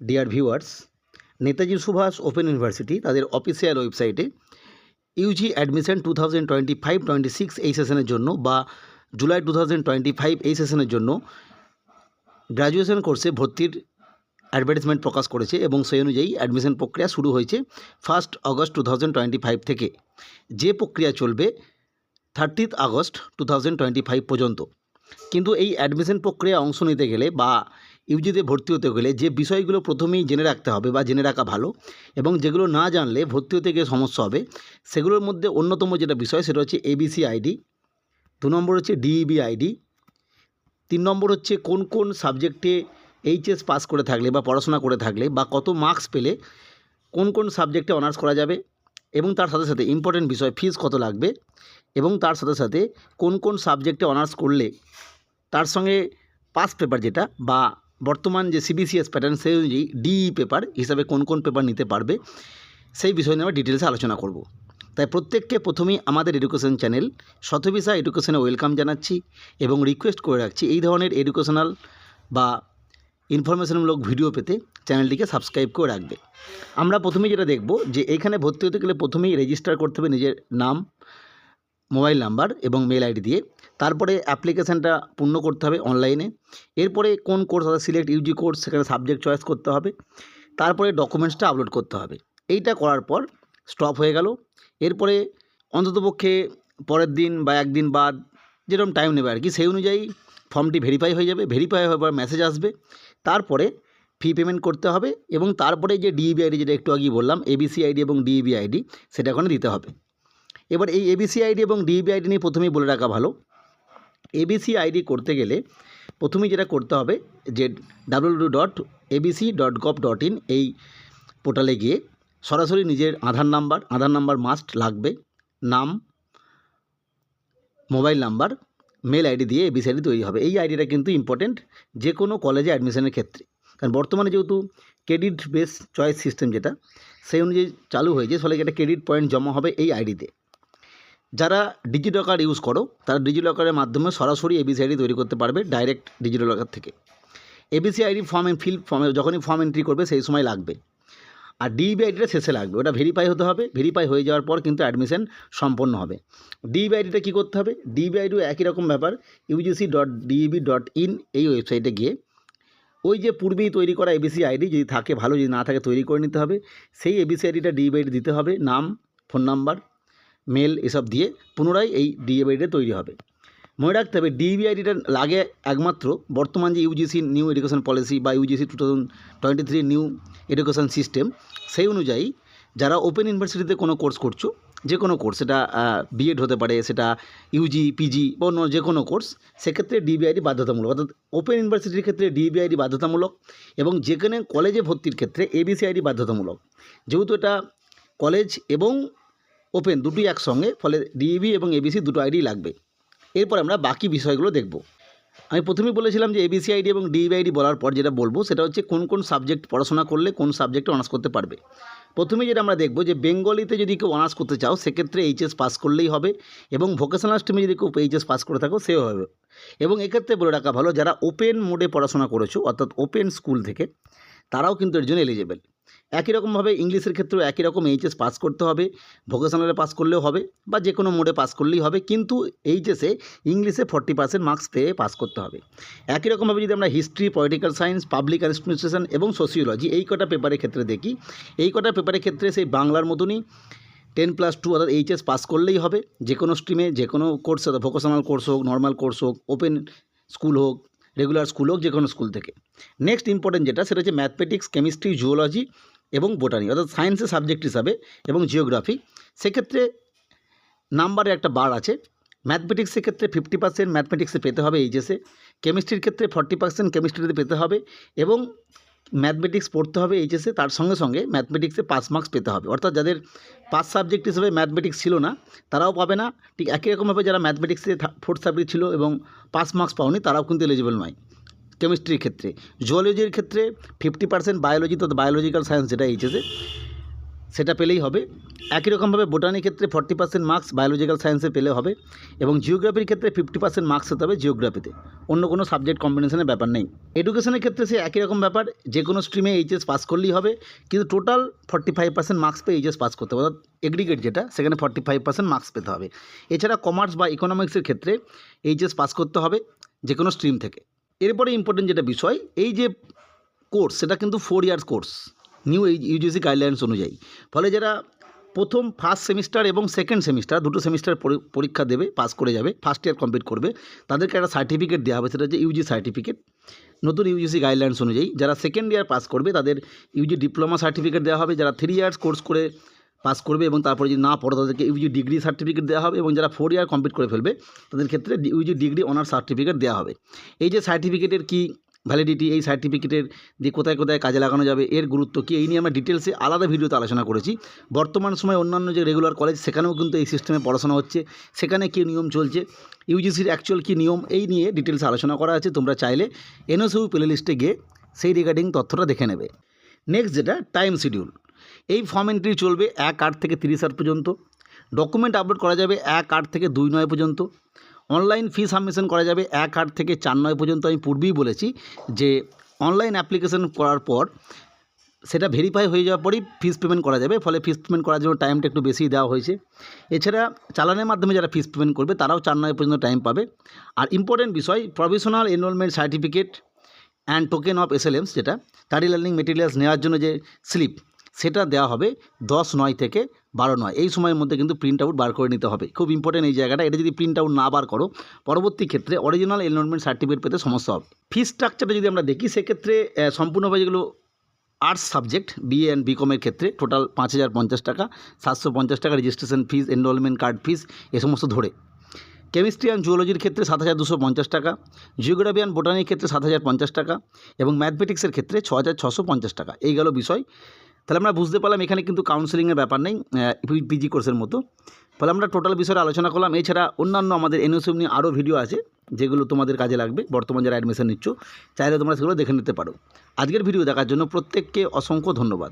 Dear viewers Netaji Subhash open university তাদের official ওয়েবসাইটে UG admission two thousand twenty five twenty six এই সেশনের জন্য বা July two thousand twenty five এই সেশনের জন্য গ্র্যাজুয়েশন কোর্সে ভর্তির অ্যাডভার্টাইজমেন্ট প্রকাশ করেছে এবং সেই অনুযায়ী অ্যাডমিশন প্রক্রিয়া শুরু হয়েছে first August two thousand twenty five থেকে। যে প্রক্রিয়া চলবে thirtieth August two thousand twenty five পর্যন্ত। কিন্তু এই অ্যাডমিশন প্রক্রিয়া অংশ নিতে গেলে বা ইউজিতে ভর্তি হতে গেলে যে বিষয়গুলো প্রথমেই জেনে রাখতে হবে বা জেনে রাখা ভালো এবং যেগুলো না জানলে ভর্তি হতে গিয়ে সমস্যা হবে, সেগুলোর মধ্যে অন্যতম যেটা বিষয় সেটা হচ্ছে এবিসি আইডি দু নম্বর হচ্ছে ডিইবি আইডি তিন নম্বর হচ্ছে কোন কোন সাবজেক্টে এইচএস পাস করে থাকলে বা পড়াশোনা করে থাকলে বা কত মার্কস পেলে কোন কোন সাবজেক্টে অনার্স করা যাবে এবং তার সাথে সাথে ইম্পর্টেন্ট বিষয় ফিজ কত লাগবে এবং তার সাথে সাথে কোন কোন সাবজেক্টে অনার্স করলে তার সঙ্গে পাস পেপার যেটা বা বর্তমান যে সিবিসিএস প্যাটার্ন সেই অনুযায়ী ডিই পেপার হিসাবে কোন কোন পেপার নিতে পারবে সেই বিষয় নিয়ে আমরা ডিটেলসে আলোচনা করব। তাই প্রত্যেককে প্রথমেই আমাদের এডুকেশন চ্যানেল শতবিশা এডুকেশনে ওয়েলকাম জানাচ্ছি এবং রিকোয়েস্ট করে রাখছি এই ধরনের এডুকেশনাল বা ইনফরমেশনমূলক ভিডিও পেতে চ্যানেলটিকে সাবস্ক্রাইব করে রাখবে। আমরা প্রথমে যেটা দেখব যে এখানে ভর্তি হতে গেলে প্রথমেই রেজিস্টার করতে হবে নিজের নাম মোবাইল নাম্বার এবং মেল আইডি দিয়ে। তারপরে অ্যাপ্লিকেশানটা পূর্ণ করতে হবে অনলাইনে এরপরে কোন কোর্স অর্থাৎ সিলেক্ট ইউজি কোর্স সেখানে সাবজেক্ট চয়েস করতে হবে। তারপরে ডকুমেন্টসটা আপলোড করতে হবে। এইটা করার পর স্টপ হয়ে গেল। এরপরে অন্ততপক্ষে পরের দিন বা একদিন বাদ যেরকম টাইম নেবে আর কি, সেই অনুযায়ী ফর্মটি ভেরিফাই হয়ে যাবে। ভেরিফাই হওয়ার পর মেসেজ আসবে। তারপরে ফি পেমেন্ট করতে হবে এবং তারপরে যে ডিইবি আইডি যেটা একটু আগেই বললাম এবিসি আইডি এবং ডিইবি আইডি সেটা ওখানে দিতে হবে। এবার এই এবিসি আইডি এবং ডিইবি আইডি নিয়ে প্রথমেই বলে রাখা ভালো। এবিসি আইডি করতে গেলে প্রথমেই যেটা করতে হবে যে W dot ABC dot gov dot in এই পোর্টালে গিয়ে সরাসরি নিজের Aadhaar number Aadhaar number must লাগবে, নাম মোবাইল নাম্বার মেল আইডি দিয়ে এবিসি আইডি তৈরি হবে। এই আইডিটা কিন্তু ইম্পর্টেন্ট যে কোনো কলেজে অ্যাডমিশনের ক্ষেত্রে। কারণ বর্তমানে যেহেতু ক্রেডিট বেস চয়েস সিস্টেম যেটা, সেই অনুযায়ী চালু হয়েছে, ফলে একটা ক্রেডিট পয়েন্ট জমা হবে এই আইডিতে যারা ডিজিলকার ইউজ করো, তারা ডিজিলকারের মাধ্যমে সরাসরি এবিসি আইডি তৈরি করতে পারবে ডাইরেক্ট ডিজিলকার থেকে। এবিসি আইডি ফর্ম ফিল ফর্মে যখনই ফর্ম এন্ট্রি করবে, সেই সময় লাগবে। আর ডিবি আইডিটা শেষে লাগবে। ওটা ভেরিফাই হতে হবে। ভেরিফাই হয়ে যাওয়ার পর কিন্তু অ্যাডমিশন সম্পন্ন হবে। ডিবি আইডিটা কী করতে হবে? ডিবি আইডিও একই রকম ব্যাপার। UGC dot DEB dot in এই ওয়েবসাইটে গিয়ে ওই যে পূর্বেই তৈরি করা এবিসি আইডি যদি থাকে, ভালো যদি না থাকে তৈরি করে নিতে হবে। সেই এবিসি আইডিটা ডিবি আইডি দিতে হবে। নাম ফোন নাম্বার মেল এসব দিয়ে পুনরায় এই ডিএবি আইডিটা তৈরি হবে। মনে রাখতে হবে ডিবি আইডিটা লাগে একমাত্র বর্তমান যে ইউজিসি নিউ এডুকেশন পলিসি বা UGC two thousand twenty three new education system সেই অনুযায়ী যারা ওপেন ইউনিভার্সিটিতে কোনো কোর্স করছ, যে কোনো কোর্স সেটা বিএড হতে পারে, সেটা ইউজি পিজি বা অন্য যে কোনো কোর্স সেক্ষেত্রে ডিবিআইডি বাধ্যতামূলক। অর্থাৎ ওপেন ইউনিভার্সিটির ক্ষেত্রে ডিবিআইডি বাধ্যতামূলক এবং যেখানে কলেজে ভর্তির ক্ষেত্রে এবিসিআইডি বাধ্যতামূলক। যেহেতু এটা কলেজ এবং ওপেন দুটোই একসঙ্গে, ফলে ডিইবি এবং এবিসি দুটো আইডি লাগবে। এরপর আমরা বাকি বিষয়গুলো দেখব। আমি প্রথমেই বলেছিলাম যে এবিসিআইডি এবং ডিইবি আইডি বলার পর যেটা বলব সেটা হচ্ছে কোন কোন সাবজেক্ট পড়াশোনা করলে কোন সাবজেক্টে অনার্স করতে পারবে। প্রথমে যেটা আমরা দেখব যে বেঙ্গলিতে যদি কেউ অনার্স করতে চাও সেক্ষেত্রে এইচএস পাস করলেই হবে এবং ভোকেশনাল স্ট্রিমে যদি কেউ এইচএস পাস করে থাকো সেও হবে। এবং এক্ষেত্রে বলে রাখা ভালো, যারা ওপেন মোডে পড়াশোনা করেছ, অর্থাৎ ওপেন স্কুল থেকে, তারাও কিন্তু এর জন্য এলিজেবল একই রকমভাবে ইংলিশের ক্ষেত্রেও একই রকম এইচএস পাস করতে হবে ভোকেশনালে পাস করলেও হবে বা যে কোনো মোডে পাস করলেই হবে, কিন্তু এইচএসে ইংলিশে ফর্টি পার্সেন্ট মার্কস পেয়ে পাস করতে হবে। একই রকমভাবে যদি আমরা history political science public administration এবং সোসিওলজি এই কটা পেপারের ক্ষেত্রে দেখি, এই কটা পেপারের ক্ষেত্রে সেই বাংলার মতনই টেন প্লাস টু অর্থাৎ এইচএস পাস করলেই হবে যে কোনো স্ট্রিমে যে কোনো কোর্স অর্থাৎ ভোকেশনাল কোর্স হোক নর্মাল কোর্স হোক ওপেন স্কুল হোক রেগুলার স্কুল হোক যে কোনো স্কুল থেকে। নেক্সট ইম্পর্টেন্ট যেটা, সেটা হচ্ছে ম্যাথমেটিক্স কেমিস্ট্রি জুওলজি এবং বোটানি, অর্থাৎ সায়েন্সের সাবজেক্ট হিসাবে এবং জিওগ্রাফি সেক্ষেত্রে নাম্বারে একটা বার আছে। ম্যাথমেটিক্সের ক্ষেত্রে ফিফটি পার্সেন্ট ম্যাথমেটিক্সে পেতে হবে এইচএসে কেমিস্ট্রির ক্ষেত্রে ফর্টি পার্সেন্ট কেমিস্ট্রিতে পেতে হবে এবং ম্যাথমেটিক্স পড়তে হবে এইচএসে তার সঙ্গে সঙ্গে ম্যাথমেটিক্সে পাস মার্কস পেতে হবে। অর্থাৎ যাদের পাস সাবজেক্ট হিসেবে ম্যাথমেটিক্স ছিল না, তারাও পাবে না। ঠিক একই রকমভাবে যারা ম্যাথমেটিক্সে ফোর্থ সাবজেক্ট ছিল এবং পাস মার্কস পাওনি, তারাও কিন্তু এলিজিবল নয়। কেমিস্ট্রির ক্ষেত্রে জুওলজির ক্ষেত্রে ফিফটি পার্সেন্ট বায়োলজি তো বায়োলজিক্যাল সায়েন্স যেটা এইচএসে সেটা পেলেই হবে। একই রকমভাবে বোটানির ক্ষেত্রে ফর্টি পার্সেন্ট মার্কস বায়োলজিক্যাল সায়েন্সে পেলে হবে এবং জিওগ্রাফির ক্ষেত্রে ফিফটি পার্সেন্ট মার্কস হতে হবে জিওগ্রাফিতে অন্য কোনো সাবজেক্ট কম্বিনেশনের ব্যাপার নেই। এডুকেশনের ক্ষেত্রে সে একই রকম ব্যাপার, যে কোনো স্ট্রিমে এইচএস পাস করলেই হবে, কিন্তু total forty five percent marks পেয়ে এইচএস পাস করতে হবে। অর্থাৎ এগ্রিগেট যেটা, সেখানে ফর্টি ফাইভ পার্সেন্ট মার্কস পেতে হবে। এছাড়া কমার্স বা ইকোনমিক্সের ক্ষেত্রে এইচএস পাস করতে হবে যে কোনো স্ট্রিম থেকে। এরপরে ইম্পর্টেন্ট যেটা বিষয়, এই যে কোর্স সেটা কিন্তু four years course new UGC guidelines অনুযায়ী। ফলে যারা প্রথম ফার্স্ট সেমিস্টার এবং সেকেন্ড সেমিস্টার দুটো সেমিস্টার পরীক্ষা দেবে পাস করে যাবে ফার্স্ট ইয়ার কমপ্লিট করবে, তাদেরকে একটা সার্টিফিকেট দেওয়া হবে, সেটা হচ্ছে ইউজি সার্টিফিকেট নতুন ইউজিসি গাইডলাইন্স অনুযায়ী, যারা সেকেন্ড ইয়ার পাস করবে, তাদের ইউজি ডিপ্লোমা সার্টিফিকেট দেওয়া হবে, যারা থ্রি ইয়ার্স কোর্স করে পাস করবে এবং তারপরে যদি না পড়ে, তাদেরকে ইউজি ডিগ্রি সার্টিফিকেট দেওয়া হবে এবং যারা ফোর ইয়ার কমপ্লিট করে ফেলবে, তাদের ক্ষেত্রে ইউজি ডিগ্রি অনার্স সার্টিফিকেট দেওয়া হবে। এই যে সার্টিফিকেটের কি ভ্যালিডিটি এই সার্টিফিকেটের দিয়ে কোথায় কোথায় কাজে লাগানো যাবে, এর গুরুত্ব কী, এই নিয়ে আমরা ডিটেলসে আলাদা ভিডিওতে আলোচনা করেছি। বর্তমান সময় অন্যান্য যে রেগুলার কলেজ সেখানেও কিন্তু এই সিস্টেমে পড়াশোনা হচ্ছে। সেখানে কী নিয়ম চলছে ইউজিসির অ্যাকচুয়াল কী নিয়ম, এই নিয়ে ডিটেলসে আলোচনা করা আছে। তোমরা চাইলে এনএসইউ প্লে লিস্টে গিয়ে সেই রিগার্ডিং তথ্যটা দেখে নেবে। নেক্সট যেটা টাইম শিডিউল এই ফর্ম এন্ট্রি চলবে এক আট থেকে তিরিশ আট পর্যন্ত। ডকুমেন্ট আপলোড করা যাবে এক আট থেকে দুই নয় পর্যন্ত। অনলাইন ফি সাবমিশন করা যাবে এক আট থেকে চার নয় পর্যন্ত। আমি পূর্বেই বলেছি যে অনলাইন অ্যাপ্লিকেশন করার পর সেটা ভেরিফাই হয়ে যাওয়ার পরেই ফিস পেমেন্ট করা যাবে, ফলে ফিস পেমেন্ট করার জন্য টাইমটা একটু বেশি দেওয়া হয়েছে। এছাড়া চালানের মাধ্যমে যারা ফিস পেমেন্ট করবে, তারাও চার নয় পর্যন্ত টাইম পাবে। আর ইম্পর্টেন্ট বিষয় provisional enrolment certificate and token of SLMs যেটা স্টাডি লার্নিং মেটেরিয়ালস নেওয়ার জন্য যে স্লিপ সেটা দেওয়া হবে দশ নয় থেকে বারো নয়। এই সময়ের মধ্যে কিন্তু প্রিন্ট আউট বার করে নিতে হবে। খুব ইম্পর্টেন্ট এই জায়গাটা। এটা যদি প্রিন্ট আউট না বার করো, পরবর্তী ক্ষেত্রে অরিজিনাল এনরোলমেন্ট সার্টিফিকেট পেতে সমস্যা হবে। ফি স্ট্রাকচারটা যদি আমরা দেখি, সেক্ষেত্রে সম্পূর্ণভাবে যেগুলো আর্টস সাবজেক্ট বিএ অ্যান্ড বিকমের ক্ষেত্রে টোটাল পাঁচ হাজার পঞ্চাশ টাকা, সাতশো পঞ্চাশ টাকা registration fees enrolment card fees এ সমস্ত ধরে। কেমিস্ট্রি অ্যান্ড জুওলজির ক্ষেত্রে সাত হাজার দুশো পঞ্চাশ টাকা জিওগ্রাফি অ্যান্ড বোটানির ক্ষেত্রে সাত হাজার পঞ্চাশ টাকা, এবং ম্যাথমেটিক্সের ক্ষেত্রে ছ হাজার ছশো পঞ্চাশ টাকা। এই গেল বিষয়। তাহলে আমরা বুঝতে পারলাম এখানে কিন্তু কাউন্সেলিংয়ের ব্যাপার নেই পিজি কোর্সের মতো। ফলে আমরা টোটাল বিষয়ে আলোচনা করলাম। এছাড়া অন্যান্য আমাদের এনএসএম নিয়ে আরও ভিডিও আছে, যেগুলো তোমাদের কাজে লাগবে। বর্তমান যারা অ্যাডমিশন নিচ্ছ, চাইলে তোমরা সেগুলো দেখে নিতে পারো। আজকের ভিডিও দেখার জন্য প্রত্যেককে অসংখ্য ধন্যবাদ।